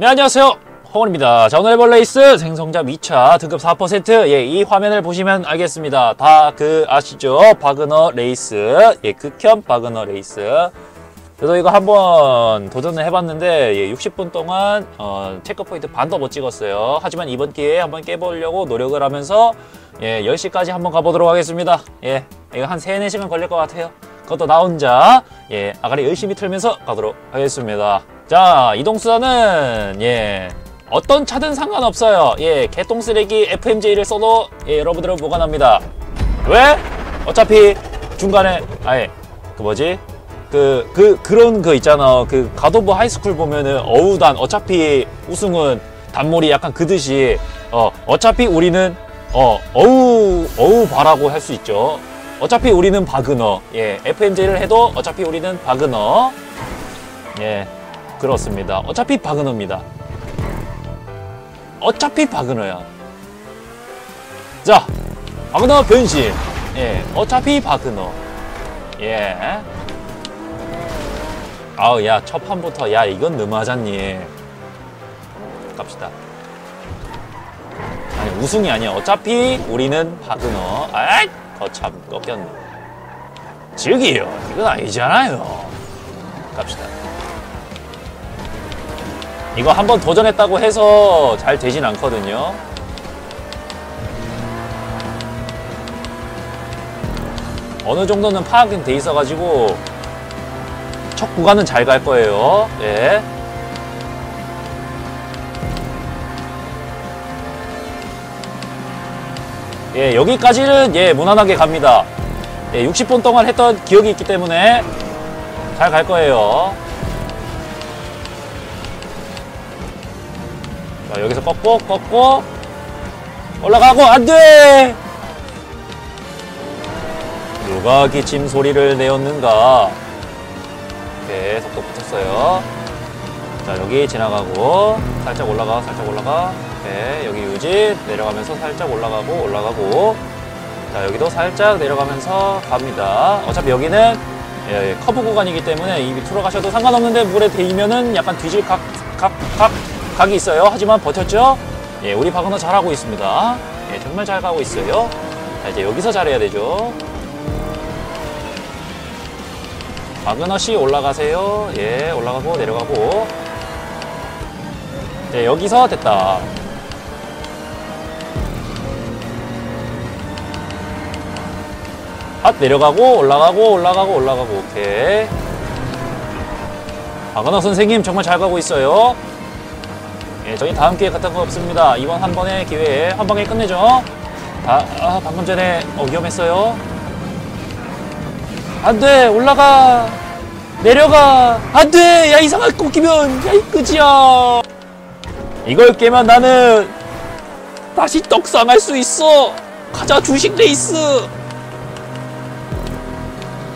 네 안녕하세요. 허원입니다. 자 오늘 해볼 레이스 생성자 2차 등급 4% 예, 이 화면을 보시면 알겠습니다. 다 그 아시죠? 바그너 레이스. 예 극혐 바그너 레이스 그래서 이거 한번 도전을 해봤는데 예, 60분 동안 어, 체크포인트 반도 못 찍었어요. 하지만 이번 기회에 한번 깨보려고 노력을 하면서 예, 10시까지 한번 가보도록 하겠습니다. 예, 이거 한 3, 4시간 걸릴 것 같아요. 그것도 나 혼자 예, 아가리 열심히 틀면서 가도록 하겠습니다. 자 이동수단은 예 어떤 차든 상관없어요. 예 개똥 쓰레기 FMJ를 써도 예 여러분들은 무관합니다. 왜? 어차피 중간에 아예 그 뭐지 그, 그, 그런 거 있잖아. 그, 가도부 하이스쿨 보면은, 어우단, 어차피 우승은 단몰이 약간 그 듯이, 어, 어차피 우리는, 어, 어우, 어우 바라고 할 수 있죠. 어차피 우리는 바그너. 예, FMJ를 해도 어차피 우리는 바그너. 예, 그렇습니다. 어차피 바그너입니다. 어차피 바그너야. 자, 바그너 변신. 예, 어차피 바그너. 예. 아우 야 첫 판부터 야 이건 너무하잖니. 갑시다. 아니 우승이 아니야. 어차피 우리는 바그너 아이 거참 꺾였네. 즐기요. 이건 아니잖아요. 갑시다. 이거 한번 도전했다고 해서 잘 되진 않거든요. 어느 정도는 파악은 돼 있어 가지고 첫 구간은 잘 갈 거예요. 예. 예, 여기까지는 예, 무난하게 갑니다. 예, 60분 동안 했던 기억이 있기 때문에 잘 갈 거예요. 자, 여기서 꺾고 꺾고 올라가고 안 돼! 누가 기침 소리를 내었는가? 이렇게 속도 붙였어요. 자, 여기 지나가고, 살짝 올라가, 살짝 올라가. 네, 여기 유지, 내려가면서 살짝 올라가고, 올라가고. 자, 여기도 살짝 내려가면서 갑니다. 어차피 여기는 예, 예, 커브 구간이기 때문에 이 밑으로 가셔도 상관없는데 물에 데이면은 약간 뒤질 각, 각, 각, 각이 있어요. 하지만 버텼죠? 예, 우리 박은호 잘하고 있습니다. 예, 정말 잘 가고 있어요. 자, 이제 여기서 잘해야 되죠. 마그너 씨 올라가세요. 예, 올라가고 내려가고. 네, 여기서 됐다. 핫 내려가고 올라가고 올라가고 올라가고 오케이. 마그너 선생님 정말 잘 가고 있어요. 예, 저희 다음 기회 같은 거 없습니다. 이번 한 번의 기회에 한 방에 끝내죠. 다, 아, 방금 전에 어, 위험했어요. 안 돼 올라가 내려가. 안돼. 야 이상하게 꺾이면. 야이 끄지야. 이걸 깨면 나는 다시 떡상할 수 있어. 가자 주식 레이스.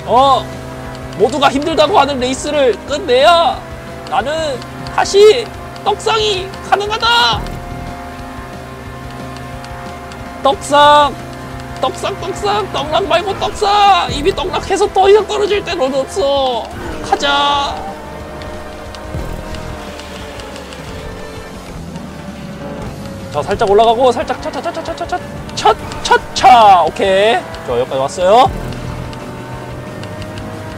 어 모두가 힘들다고 하는 레이스를 끝내야 나는 다시 떡상이 가능하다. 떡상 떡상 떡상 떡락 말고 떡상. 입이 떡락해서 더 이상 떨어질 때는 없어. 가자. 자 살짝 올라가고 살짝 차차차차차차차차 오케이. 자 여기까지 왔어요.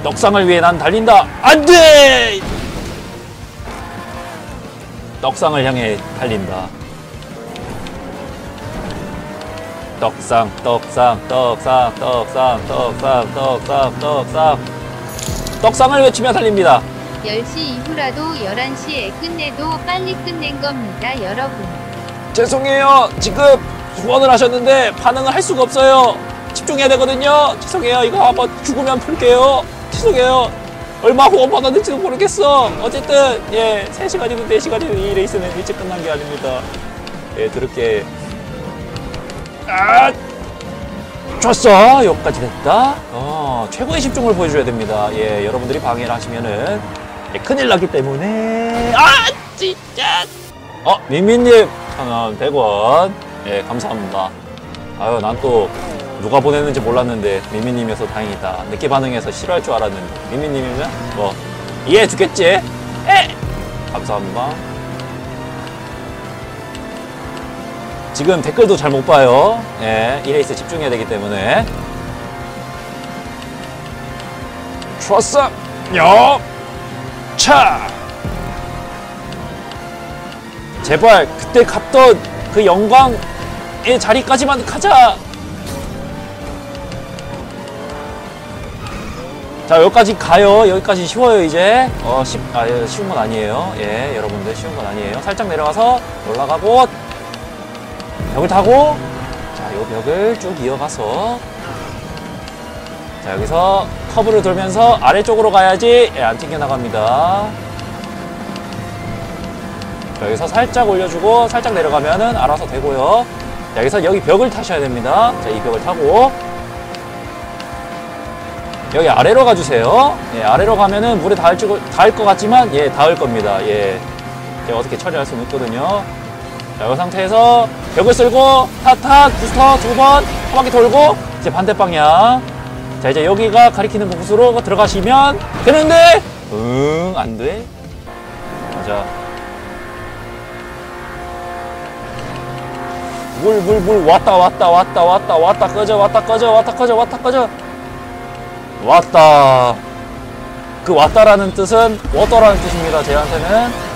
떡상을 위해 난 달린다. 안돼! 떡상을 향해 달린다 떡상 떡상 떡상 떡상 떡상 떡상 떡상. 떡상을 외치며 달립니다. 10시 이후라도 11시에 끝내도 빨리 끝낸 겁니다, 여러분. 죄송해요. 지금 후원을 하셨는데 반응을 할 수가 없어요. 집중해야 되거든요. 죄송해요. 이거 한번 죽으면 풀게요. 죄송해요. 얼마 후원 받았는지도 모르겠어. 어쨌든 예 3시간이든 4시간이든 이 레이스는 일찍 끝난 게 아닙니다. 예 들을게 아, 좋았어. 여기까지 됐다. 어, 최고의 집중을 보여줘야 됩니다. 예, 여러분들이 방해를 하시면은 예, 큰일 나기 때문에. 아, 진짜. 어, 민민님 천원 100원. 예, 감사합니다. 아유, 난 또 누가 보냈는지 몰랐는데 민민님이어서 다행이다. 늦게 반응해서 싫어할 줄 알았는데 민민님이면 뭐 이해해 주겠지? 에! 감사합니다. 지금 댓글도 잘 못 봐요. 예, 이 레이스 집중해야 되기 때문에. 좋았어! 여! 차! 제발, 그때 갔던 그 영광의 자리까지만 가자! 자, 여기까지 가요. 여기까지 쉬워요, 이제. 어, 쉽, 아, 예, 쉬운 건 아니에요. 예, 여러분들 쉬운 건 아니에요. 살짝 내려가서 올라가고, 벽을 타고, 자, 요 벽을 쭉 이어가서, 자, 여기서 커브를 돌면서 아래쪽으로 가야지, 예, 안 튕겨나갑니다. 자, 여기서 살짝 올려주고, 살짝 내려가면 은 알아서 되고요. 자, 여기서 여기 벽을 타셔야 됩니다. 자, 이 벽을 타고, 여기 아래로 가주세요. 예, 아래로 가면은 물에 닿을, 줄- 닿을 것 같지만, 예, 닿을 겁니다. 예. 어떻게 처리할 수는 없거든요. 자, 이 상태에서 벽을 쓸고, 탓탓, 부스터 두 번, 한 바퀴 돌고, 이제 반대 방향. 자, 이제 여기가 가리키는 곳으로 들어가시면 되는데, 응, 안 돼. 자. 물, 물, 물, 왔다, 왔다, 왔다, 왔다, 왔다, 꺼져, 왔다, 꺼져, 왔다, 꺼져, 왔다, 꺼져. 왔다. 그 왔다라는 뜻은 워터라는 뜻입니다. 제한테는.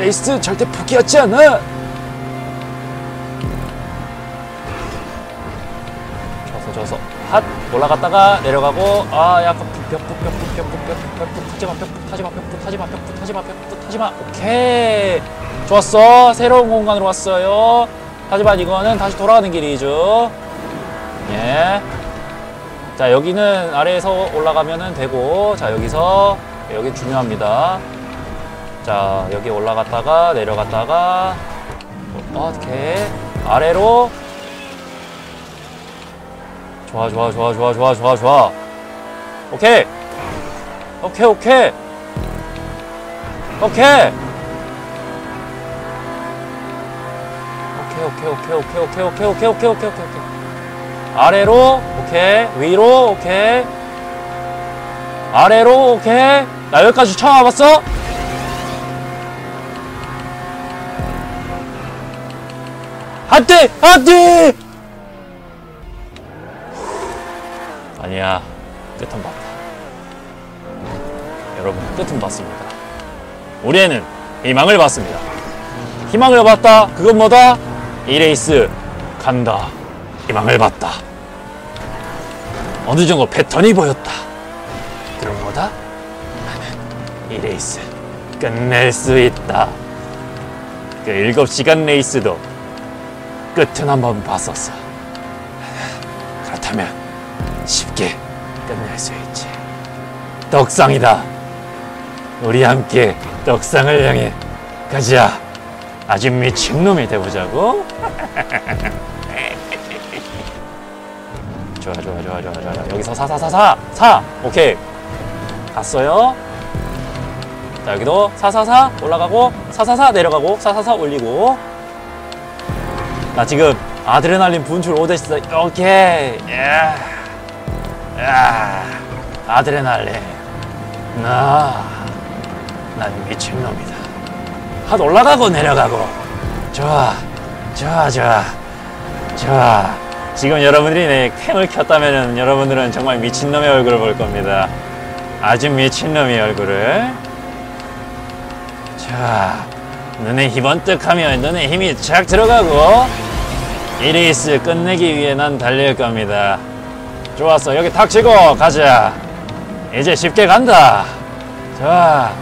레이스 절대 포기하지 않아! 저서 저서 핫! 올라갔다가 내려가고 아 약간 벽붙벽붙벽붙벽붙 타지마 벽붙 타지마 벽붙 타지마 벽붙 타지마 벽붙 타지마 오케이 좋았어 새로운 공간으로 왔어요 하지만 이거는 다시 돌아가는 길이죠 예. 자 여기는 아래에서 올라가면 되고 자 여기서 여기 중요합니다 자 여기 올라갔다가 내려갔다가 어, 오케이 아래로 좋아 좋아 좋아 좋아 좋아 좋아 좋아 오케이 오케이 오케이 오케이 오케이 오케이 오케이 오케이 오케이 오케이 오케이 오케이 오케이 오케이 오케이 아래로 오케이 위로 오케이 아래로 오케이 나 여기까지 처음 와봤어? 안돼! 안돼! 아니야. 끝은 봤다. 여러분 끝은 봤습니다. 우리에는 희망을 봤습니다. 희망을 봤다. 그건 뭐다? 이 레이스 간다. 희망을 봤다. 어느 정도 패턴이 보였다. 거다 나는 이 레이스 끝낼 수 있다. 그 일곱 시간 레이스도 끝은 한번 봤었어 그렇다면 쉽게 끝낼 수 있지. 떡상이다. 우리 함께 떡상을 향해 가자. 아주 미친놈이 돼보자고. 좋아, 좋아, 좋아, 좋아, 좋아. 여기서 사 사 사 사 사. 오케이. 갔어요. 자, 여기도 사사사 올라가고 사사사 내려가고 사사사 올리고. 나 지금 아드레날린 분출 오데스 오케이. 예. 야, 아드레날린. 나, 난 미친놈이다. 한 올라가고 내려가고. 좋아, 좋아, 좋아, 좋아. 지금 여러분들이 내 캠을 켰다면 여러분들은 정말 미친놈의 얼굴을 볼 겁니다. 아주 미친놈의 얼굴을. 자, 눈에 희번뜩하면 눈에 힘이 착 들어가고 이 레이스 끝내기 위해 난 달릴 겁니다. 좋았어. 여기 탁 치고 가자. 이제 쉽게 간다. 자,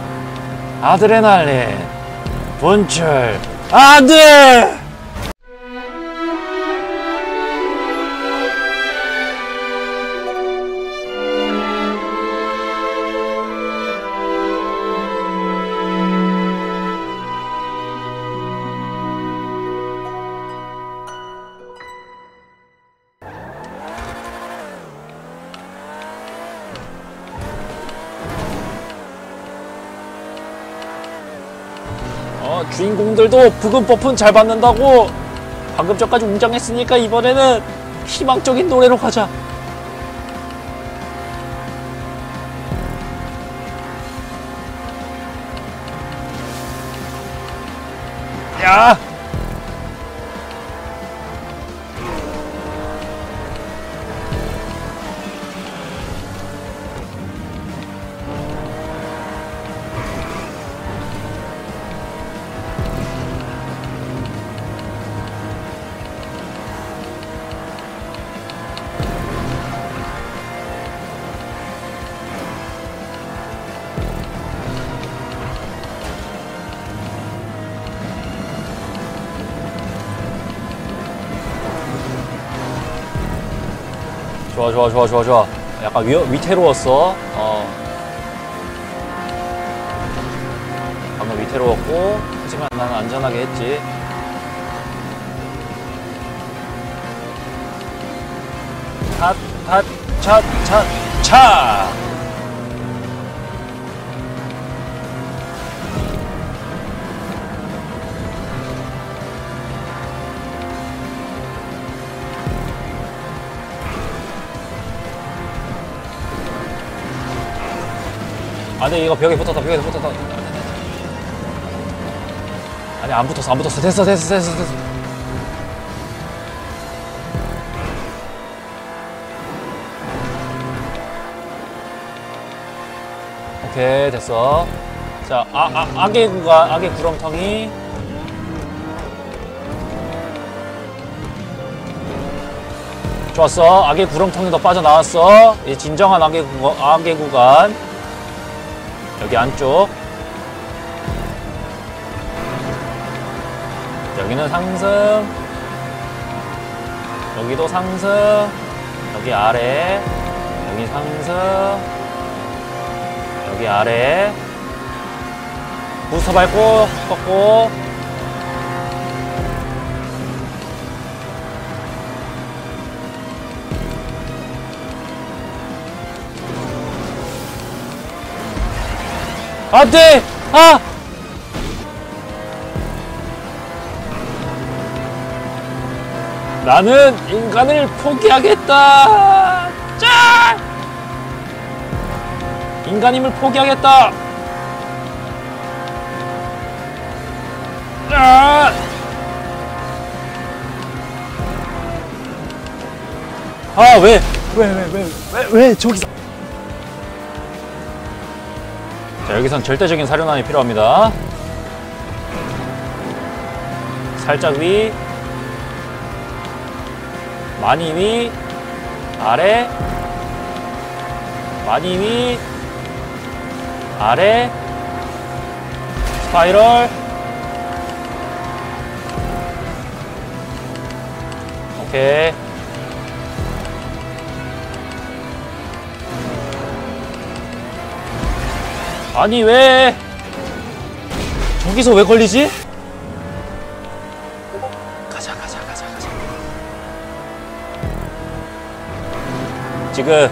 아드레날린, 분출, 안 돼! 주인공들도 부금 버프는 잘 받는다고 방금 전까지 웅장했으니까 이번에는 희망적인 노래로 가자. 야! 좋아 좋아 좋아 좋아 좋아. 약간 위, 위태로웠어. 어. 방금 위태로웠고 하지만 나는 안전하게 했지. 핫 핫 차 차 차 아, 네, 이거 벽에 붙었다, 벽에 붙었다. 아니, 안 붙었어, 안 붙었어. 됐어, 됐어, 됐어, 됐어. 오케이, 됐어. 자, 아, 아, 악의 구가, 악의 구렁텅이. 좋았어. 악의 구렁텅이도 빠져나왔어. 이 진정한 악의, 구, 악의 구간. 여기 안쪽. 여기는 상승. 여기도 상승. 여기 아래. 여기 상승. 여기 아래. 부스터 밟고 꺾고 안 돼! 아! 나는 인간을 포기하겠다! 짜! 인간임을 포기하겠다! 아! 아, 왜? 왜, 왜, 왜, 왜, 왜, 저기서. 자, 여기선 절대적인 사륜안이 필요합니다. 살짝 위, 많이 위, 아래, 많이 위, 아래, 스파이럴. 오케이. 아니 왜? 저기서 왜 걸리지? 가자 가자 가자 가자. 지금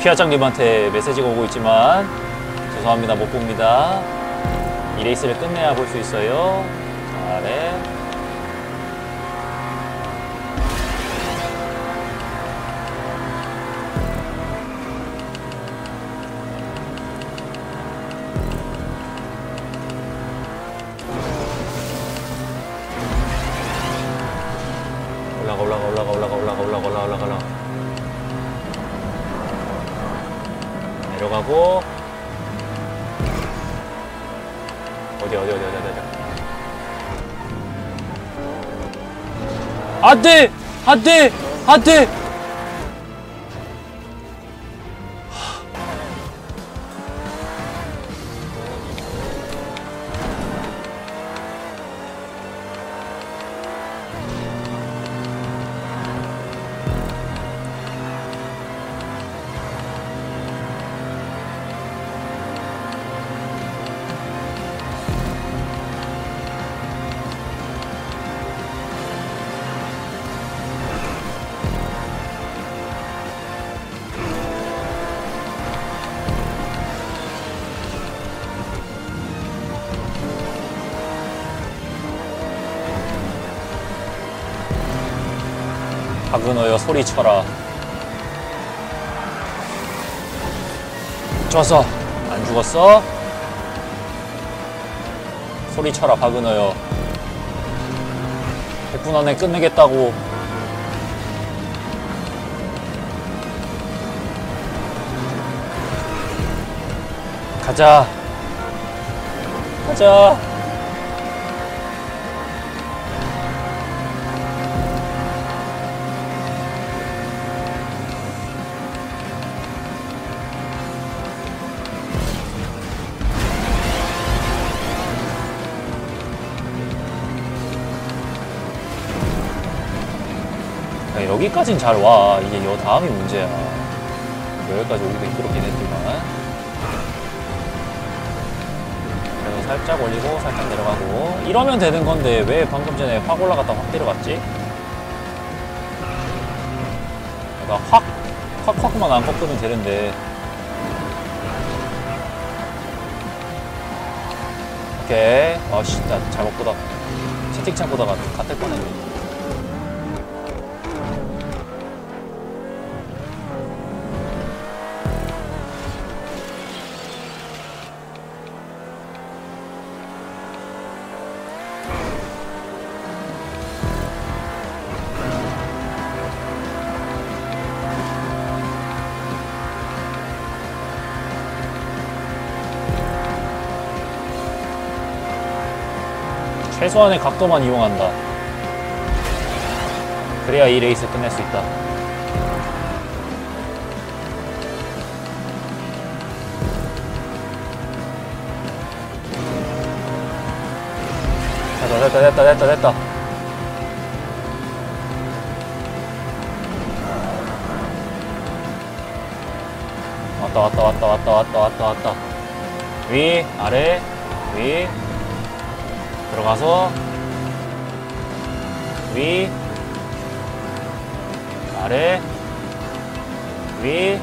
피아장님한테 메시지가 오고 있지만 죄송합니다 못 봅니다. 이 레이스를 끝내야 볼 수 있어요. 아래 안 돼! 안 돼! 안 돼 바그너여 소리쳐라. 좋았어 안 죽었어? 소리쳐라 바그너여. 100분 안에 끝내겠다고. 가자. 가자 여기까진 잘 와. 이제 여 다음이 문제야. 여기까지 오기도 힘들었긴 했지만. 살짝 올리고 살짝 내려가고 이러면 되는 건데 왜 방금 전에 확 올라갔다 확 내려갔지? 내가 확, 확, 확만 안 꺾으면 되는데. 오케이. 아씨, 나 잘못 보다. 채팅창 보다가 카텔 뻔했네. 최소한의 각도만 이용한다. 그래야 이 레이스 끝낼 수 있다. 됐다, 됐다, 됐다, 됐다, 됐다. 왔다, 왔다, 왔다, 왔다, 왔다, 왔다, 왔다. 위, 아래, 위, 들어가서 위 아래 위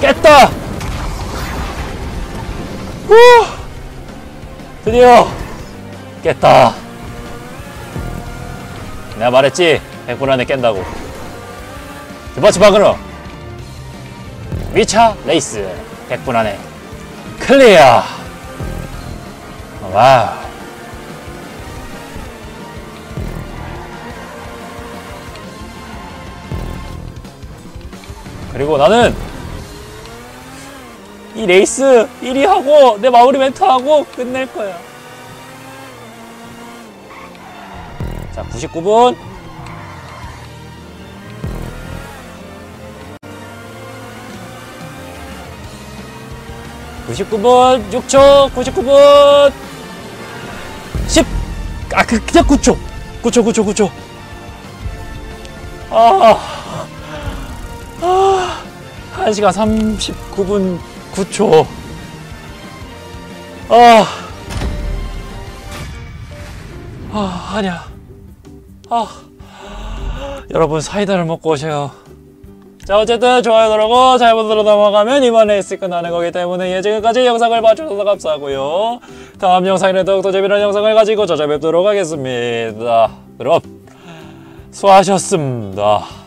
깼다! 후! 드디어 깼다. 내가 말했지? 100분 안에 깬다고. 두 번째 박으로. 위차 레이스. 100분 안에. 클리어. 와우. 그리고 나는 이 레이스 1위 하고 내 마무리 멘트 하고 끝낼 거야 자, 99분. (99분) (6초) (99분) (10) 아 그, 그냥 (9초) (9초) (9초) (9초) 아, 아. 1시간 39분 9초. 아, 아, 아니야. 아, 여러분 사이다를 먹고 오세요. 자 어쨌든 좋아요 누르고 잘못으로 넘어가면 이번 레이스 끝나는 거기 때문에 예, 지금까지 영상을 봐주셔서 감사하고요. 다음 영상에는 더욱더 재미난 영상을 가지고 찾아뵙도록 하겠습니다. 그럼 수고하셨습니다.